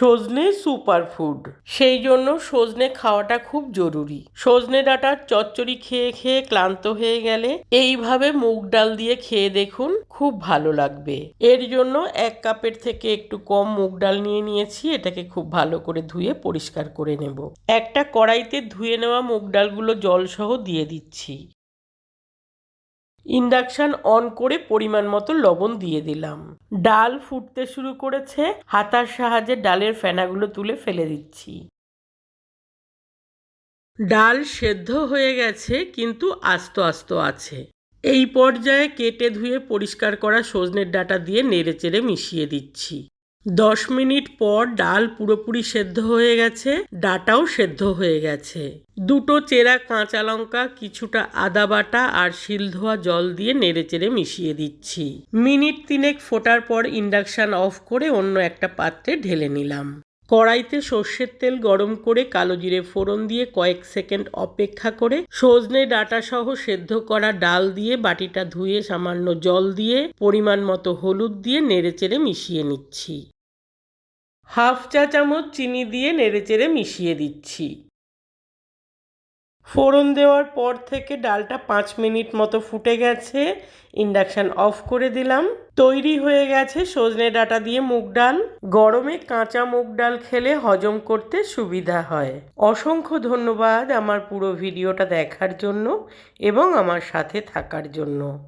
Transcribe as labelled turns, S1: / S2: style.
S1: সজনে সুপারফুড। সেই জন্য সজনে খাওয়াটা খুব জরুরি। সজনে ডাঁটার চচ্চড়ি খেয়ে খেয়ে ক্লান্ত হয়ে গেলে এইভাবে মুগ ডাল দিয়ে খেয়ে দেখুন খুব ভালো লাগবে। এর জন্য এক কাপের থেকে একটু কম মুগ ডাল নিয়ে নিয়েছি, এটাকে খুব ভালো করে ধুয়ে পরিষ্কার করে নেব। একটা কড়াইতে ধুয়ে নেওয়া মুগ ডালগুলো জলসহ দিয়ে দিচ্ছি। ইন্ডাকশন অন করে পরিমাণ মতো লবণ দিয়ে দিলাম। ডাল ফুটতে শুরু করেছে, হাতার সাহায্যে ডালের ফেনাগুলো তুলে ফেলে দিচ্ছি। ডাল সেদ্ধ হয়ে গেছে, কিন্তু আস্ত আস্ত আছে। এই পর্যায়ে কেটে ধুয়ে পরিষ্কার করা সজনের ডাটা দিয়ে নেড়েচেড়ে মিশিয়ে দিচ্ছি। দশ মিনিট পর ডাল পুরোপুরি সেদ্ধ হয়ে গেছে, ডাটাও সেদ্ধ হয়ে গেছে। দুটো চেরা কাঁচা লঙ্কা, কিছুটা আদা বাটা আর শিল ধোয়া জল দিয়ে নেড়েচেড়ে মিশিয়ে দিচ্ছি। মিনিট তিনেক ফোটার পর ইন্ডাকশান অফ করে অন্য একটা পাত্রে ঢেলে নিলাম। কড়াইতে সর্ষের তেল গরম করে কালো জিরে ফোড়ন দিয়ে কয়েক সেকেন্ড অপেক্ষা করে সজনে ডাটা সহ সেদ্ধ করা ডাল দিয়ে বাটিটা ধুয়ে সামান্য জল দিয়ে পরিমাণ মতো হলুদ দিয়ে নেড়েচেড়ে মিশিয়ে নিচ্ছি। হাফ চা চামচ চিনি দিয়ে নেড়েচেড়ে মিশিয়ে দিচ্ছি। ফোড়ন দেওয়ার পর থেকে ডালটা পাঁচ মিনিট মতো ফুটে গেছে। ইন্ডাকশান অফ করে দিলাম। তৈরি হয়ে গেছে সজনে ডাটা দিয়ে মুগ ডাল। গরমে কাঁচা মুগ ডাল খেলে হজম করতে সুবিধা হয়। অসংখ্য ধন্যবাদ আমার পুরো ভিডিওটা দেখার জন্য এবং আমার সাথে থাকার জন্য।